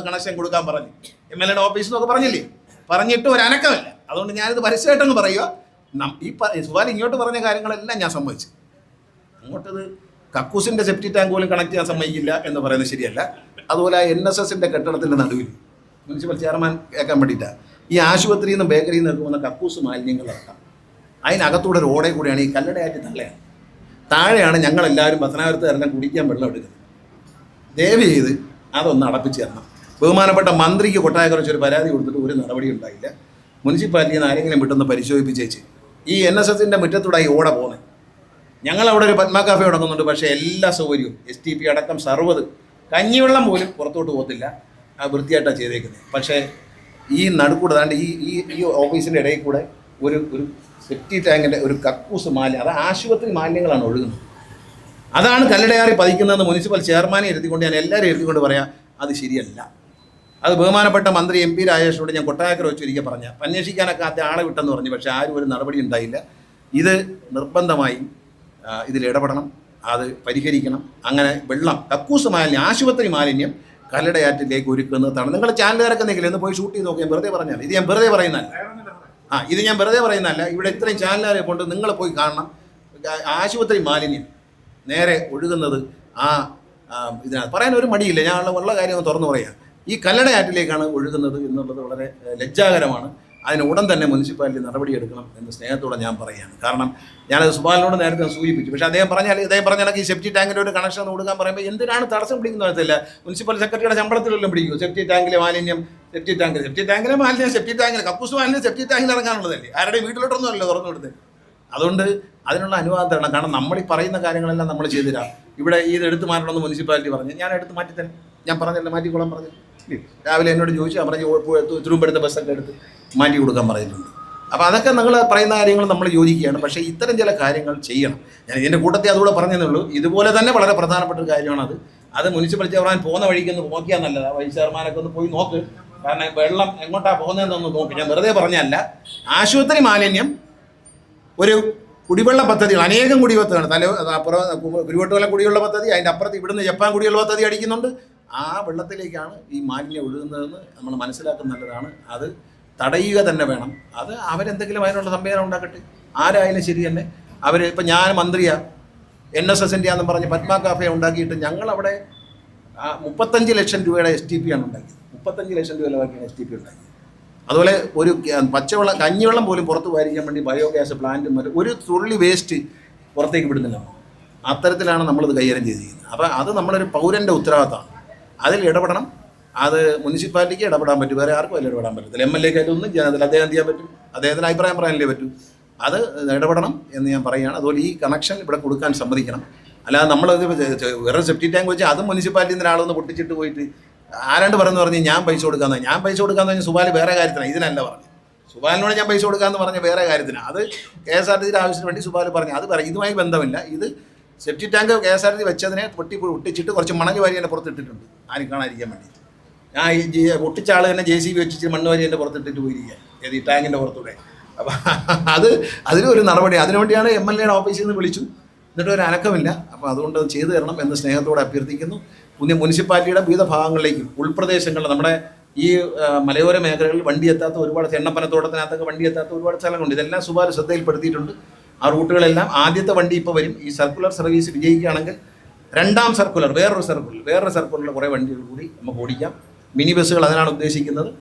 വന്ന് കണക്ഷൻ കൊടുക്കാൻ പറഞ്ഞു. എം എൽ എയുടെ ഓഫീസിൽ നിന്നൊക്കെ പറഞ്ഞില്ലേ? പറഞ്ഞിട്ട് ഒരു അനക്കമില്ല. അതുകൊണ്ട് ഞാനിത് പരസ്യമായിട്ടൊന്ന് പറയുക ഈ പ- ഇങ്ങോട്ട് പറഞ്ഞ കാര്യങ്ങളെല്ലാം ഞാൻ സമ്മതിച്ചു. അങ്ങോട്ടത് കക്കൂസിന്റെ സെപ്റ്റി ടാങ്ക് പോലും കണക്ട് ചെയ്യാൻ സമ്മതിക്കില്ല എന്ന് പറയുന്നത് ശരിയല്ല. അതുപോലെ എൻ എസ് എസിന്റെ കെട്ടിടത്തിന്റെ നടുവിൽ മുനിസിപ്പൽ ചെയർമാൻ കേൾക്കാൻ വേണ്ടിയിട്ടാണ് ഈ ആശുപത്രിയിൽ നിന്നും ബേക്കറിയിൽ നിന്ന് പോകുന്ന കക്കൂസ് മാലിന്യങ്ങൾ ഇറക്കാം. അതിനകത്തൂടെ ഓടെ കൂടിയാണ് ഈ കല്ലടയാറ്റ് തള്ളയാണ്. താഴെയാണ് ഞങ്ങളെല്ലാവരും പത്തനാപുരത്തുകാരെല്ലാം കുടിക്കാൻ വെള്ളം എടുക്കുന്നത്. ദയവ് ചെയ്ത് അതൊന്ന് അടപ്പിച്ച് തരണം. ബഹുമാനപ്പെട്ട മന്ത്രിക്ക് കൊട്ടായക്കുറിച്ച് ഒരു പരാതി കൊടുത്തിട്ട് ഒരു നടപടി ഉണ്ടായില്ല. മുനിസിപ്പാലിറ്റിയിൽ നിന്ന് ആരെങ്കിലും വിട്ടൊന്ന് പരിശോധിപ്പിച്ചേച്ച് ഈ എൻ എസ് എസിന്റെ മുറ്റത്തൂടെ ഈ ഓട പോകുന്നത് ഞങ്ങൾ അവിടെ ഒരു പത്മ കാഫെ തുടങ്ങുന്നുണ്ട് പക്ഷേ എല്ലാ സൗകര്യവും എസ് ടി പി അടക്കം സർവത്. കഞ്ഞിവെള്ളം പോലും പുറത്തോട്ട് പോകത്തില്ല. ആ വൃത്തിയായിട്ടാണ് ചെയ്തേക്കുന്നത് പക്ഷേ ഈ നടുക്കൂടെ അതാണ്ട് ഈ ഈ ഈ ഓഫീസിന്റെ ഇടയിൽ കൂടെ ഒരു ഒരു സെപ്റ്റി ടാങ്കിന്റെ ഒരു കക്കൂസ് മാലിന്യം അത് ആശുപത്രി മാലിന്യങ്ങളാണ് ഒഴുകുന്നത്. അതാണ് കല്ലടയാറി പതിക്കുന്നതെന്ന് മുനിസിപ്പൽ ചെയർമാനെ എഴുതിക്കൊണ്ട് ഞാൻ എല്ലാവരും എഴുതിക്കൊണ്ട് പറയാം അത് ശരിയല്ല. അത് ബഹുമാനപ്പെട്ട മന്ത്രി എം പി രാജേഷിനോട് ഞാൻ കൊട്ടായക്കര വെച്ച് ഒരിക്കൽ പറഞ്ഞ അന്വേഷിക്കാനൊക്കെ ആദ്യം ആളെ വിട്ടെന്ന് പറഞ്ഞു. പക്ഷേ ആരും ഒരു നടപടി ഉണ്ടായില്ല. ഇത് നിർബന്ധമായും ഇതിൽ ഇടപെടണം. അത് പരിഹരിക്കണം. അങ്ങനെ വെള്ളം കക്കൂസ് മാലിന്യം ആശുപത്രി മാലിന്യം കല്ലടയാറ്റിലേക്ക് ഒരുക്കുന്നതാണ്. നിങ്ങൾ ചാനലുകാരൊക്കെ ഒന്ന് പോയി ഷൂട്ട് ചെയ്ത് നോക്കി. ഞാൻ വെറുതെ പറഞ്ഞാൽ ഇത് ഞാൻ വെറുതെ പറയുന്നതല്ല. ആ ഇത് ഞാൻ വെറുതെ പറയുന്നതല്ല. ഇവിടെ ഇത്രയും ചാനലുകാരെ കൊണ്ട് നിങ്ങൾ പോയി കാണണം. ആശുപത്രി മാലിന്യം നേരെ ഒഴുകുന്നത് ആ ഇതിനകത്ത്. പറയാൻ ഒരു മടിയില്ല. ഞാൻ ഉള്ള- കാര്യം തുറന്നു പറയാം. ഈ കല്ലടയാറ്റിലേക്കാണ് ഒഴുകുന്നത് എന്നുള്ളത് വളരെ ലജ്ജാകരമാണ്. അതിന് ഉടൻ തന്നെ മുനിസിപ്പാലിറ്റി നടപടിയെടുക്കണം എന്ന് സ്നേഹത്തോടെ ഞാൻ പറയുകയാണ്. കാരണം ഞാനത് സുബാലിനോട് നേരത്തെ സൂചിപ്പിച്ചു. പക്ഷേ അദ്ദേഹം പറഞ്ഞാൽ ഇദ്ദേഹം പറഞ്ഞാൽ ഈ സെപ്റ്റി ടാങ്കിന്റെ ഒരു കണക്ഷൻ കൊടുക്കാൻ പറയുമ്പോൾ എന്തിനാണ് തടസ്സം പിടിക്കുന്ന വരത്തില്ല മുനിസിപ്പൽ സെക്രട്ടറിയുടെ ശമ്പളത്തിലെല്ലാം പിടിക്കും സെപ്റ്റി ടാങ്കിലെ മാലിന്യം സെപ്റ്റി ടാങ്കിൽ സെപ്റ്റി ടാങ്കിലെ മാലിന്യം സെപ്റ്റി ടാങ്കിൽ കക്കൂസ് മാലിന്യം സെപ്റ്റി ടാങ്കിൽ ഇറങ്ങാനുള്ളതല്ലേ? ആരുടെ വീട്ടിലോട്ടൊന്നും അല്ലേ തുറന്നു കൊടുത്തത് അതുകൊണ്ട് അതിനുള്ള അനുവാദം തരണം. കാരണം നമ്മൾ ഈ പറയുന്ന കാര്യങ്ങളെല്ലാം നമ്മൾ ചെയ്തുതരാം. ഇവിടെ ഇത് എടുത്ത് മാറ്റണമെന്ന് മുനിസിപ്പാലിറ്റി പറഞ്ഞു. ഞാൻ എടുത്ത് മാറ്റിത്തരാം. ഞാൻ പറഞ്ഞല്ലോ മാറ്റിക്കോളാൻ പറഞ്ഞു? രാവിലെ എന്നോട് ചോദിച്ചു ഞാൻ പറഞ്ഞു തിരുവമ്പടുത്ത ബസ്സൊക്കെ എടുത്ത് മാറ്റി കൊടുക്കാൻ പറഞ്ഞിട്ടുണ്ട്. അപ്പോൾ അതൊക്കെ നിങ്ങൾ പറയുന്ന കാര്യങ്ങൾ നമ്മൾ യോജിക്കുകയാണ്. പക്ഷേ ഇത്തരം ചില കാര്യങ്ങൾ ചെയ്യണം. ഞാൻ ഇതിന്റെ കൂട്ടത്തിൽ അതുകൂടെ പറഞ്ഞതേ ഇതുപോലെ തന്നെ വളരെ പ്രധാനപ്പെട്ട ഒരു കാര്യമാണത്. അത് മുനിസിപ്പൽ ചെയർമാൻ പോകുന്ന വഴിക്ക് ഒന്ന് നോക്കിയാൽ നല്ലതാണ് വൈസ് ചെയർമാനൊക്കെ ഒന്ന് പോയി നോക്ക്. കാരണം വെള്ളം എങ്ങോട്ടാണ് പോകുന്നതെന്നൊന്ന് നോക്കി. ഞാൻ വെറുതെ പറഞ്ഞല്ല ആശുപത്രി മാലിന്യം ഒരു കുടിവെള്ള പദ്ധതികൾ അനേകം കുടിവെള്ളമാണ് തല അപ്പുറം കുരുവട്ടുവല കുടിവെള്ള പദ്ധതി അതിന്റെ അപ്പുറത്ത് ഇവിടുന്ന് ജപ്പാൻ കുടിവെള്ള പദ്ധതി അടിക്കുന്നുണ്ട്. ആ വെള്ളത്തിലേക്കാണ് ഈ മാലിന്യം ഒഴുകുന്നതെന്ന് നമ്മൾ മനസ്സിലാക്കുന്ന നല്ലതാണ്. അത് തടയുക തന്നെ വേണം. അത് അവരെന്തെങ്കിലും അതിനുള്ള സംവേദനം ഉണ്ടാക്കട്ടെ. ആരായാലും ശരി തന്നെ. അവർ ഇപ്പം ഞാൻ മന്ത്രിയാണ് എൻ എസ് എസിന്റെ ആണെന്ന് പറഞ്ഞ് പത്മ കാഫെ ഉണ്ടാക്കിയിട്ട് ഞങ്ങളവിടെ മുപ്പത്തഞ്ച് ലക്ഷം രൂപയുടെ എസ് ടി പി ആണ് ഉണ്ടാക്കിയത്. മുപ്പത്തഞ്ച് ലക്ഷം രൂപ ചിലവാക്കിയാണ് എസ് ടി പി ഉണ്ടാക്കിയത്. അതുപോലെ ഒരു പച്ചവെള്ളം കഞ്ഞിവെള്ളം പോലും പുറത്ത് വായിക്കാൻ വേണ്ടി ബയോഗ്യാസ് പ്ലാന്റും ഒരു തുള്ളി വേസ്റ്റ് പുറത്തേക്ക് വിടുന്നില്ല. അത്തരത്തിലാണ് നമ്മളിത് കൈകാര്യം ചെയ്തിരിക്കുന്നത്. അപ്പോൾ അത് നമ്മളൊരു പൗരന്റെ ഉത്തരവാദിത്തമാണ്. അതിൽ ഇടപെടണം. അത് മുനിസിപ്പാലിറ്റിക്ക് ഇടപെടാൻ പറ്റും. വേറെ ആർക്കും അതിൽ ഇടപെടാൻ പറ്റത്തില്ല. എം എൽ എക്ക് ഒന്നും ജനത്തിൽ അദ്ദേഹം ചെയ്യാൻ പറ്റും? അദ്ദേഹത്തിന് അഭിപ്രായം പറയാനല്ലേ പറ്റൂ? അത് ഇടപെടണം എന്ന് ഞാൻ പറയുകയാണ്. അതുപോലെ ഈ കണക്ഷൻ ഇവിടെ കൊടുക്കാൻ സമ്മതിക്കണം. അല്ലാതെ നമ്മളത് വേറെ സെഫ്റ്റി ടാങ്ക് വെച്ച് അതും മുനിസിപ്പാലിറ്റിയിൽ ഒരാളൊന്ന് പൊട്ടിച്ചിട്ട് പോയിട്ട് ആരാണ്ട് പറഞ്ഞു പറഞ്ഞ് ഞാൻ പൈസ കൊടുക്കാന്ന് ഞാൻ പൈസ കൊടുക്കാന്ന് പറഞ്ഞാൽ സുബാൽ വേറെ കാര്യത്തിനാണ് ഇതിനല്ല പറഞ്ഞു. സുബാലിനോട് ഞാൻ പൈസ കൊടുക്കാന്ന് പറഞ്ഞ വേറെ കാര്യത്തിനാണ് അത് കെ എസ് ആർ ടി സിയുടെ ആവശ്യത്തിന് വേണ്ടി സുബാൽ പറഞ്ഞു. അത് പറയും. ഇതുമായി ബന്ധമില്ല. ഇത് septic tank K S R T വെച്ചതിനെ പൊട്ടി ഒട്ടിച്ചിട്ട് കുറച്ച് മണൽ വാരി എന്റെ പുറത്തിട്ടിട്ടുണ്ട്. ആരും കാണാതിരിക്കാൻ വേണ്ടിയിട്ട്. ഞാൻ ഈ ഒട്ടിച്ച ആൾ തന്നെ ജെ സി ബി വെച്ചിട്ട് മണ്ണ് വാരി എന്നെ പുറത്തിട്ടിട്ട് പോയിരിക്കുക ഏത് ഈ ടാങ്കിന്റെ പുറത്തൂടെ. അപ്പം അത് അതിനൊരു നടപടി. അതിനുവേണ്ടിയാണ് എം എൽ എയുടെ ഓഫീസിൽ നിന്ന് വിളിച്ചു. എന്നിട്ട് ഒരു അനക്കമില്ല. അപ്പോൾ അതുകൊണ്ട് അത് ചെയ്തു തരണം എന്ന് സ്നേഹത്തോടെ അഭ്യർത്ഥിക്കുന്നു. പുതിയ മുനിസിപ്പാലിറ്റിയുടെ വിവിധ ഭാഗങ്ങളിലേക്കും ഉൾപ്രദേശങ്ങളിൽ നമ്മുടെ ഈ മലയോര മേഖലകളിൽ വണ്ടി എത്താത്ത ഒരുപാട് ചെണ്ണപ്പനത്തോട്ടത്തിനകത്തൊക്കെ വണ്ടി എത്താത്ത ഒരുപാട് സ്ഥലങ്ങളുണ്ട്. ഇതെല്ലാം സുഭാഷ് ശ്രദ്ധയിൽപ്പെടുത്തിയിട്ടുണ്ട്. ആ റൂട്ടുകളെല്ലാം ആദ്യത്തെ വണ്ടി ഇപ്പോൾ വരും. ഈ സർക്കുലർ സർവീസ് വിജയിക്കുകയാണെങ്കിൽ രണ്ടാം സർക്കുലർ വേറൊരു സർക്കുലർ വേറൊരു സർക്കുലറിൽ കുറേ വണ്ടികൾ കൂടി നമുക്ക് ഓടിക്കാം. മിനി ബസ്സുകൾ അതിനാണ് ഉദ്ദേശിക്കുന്നത്.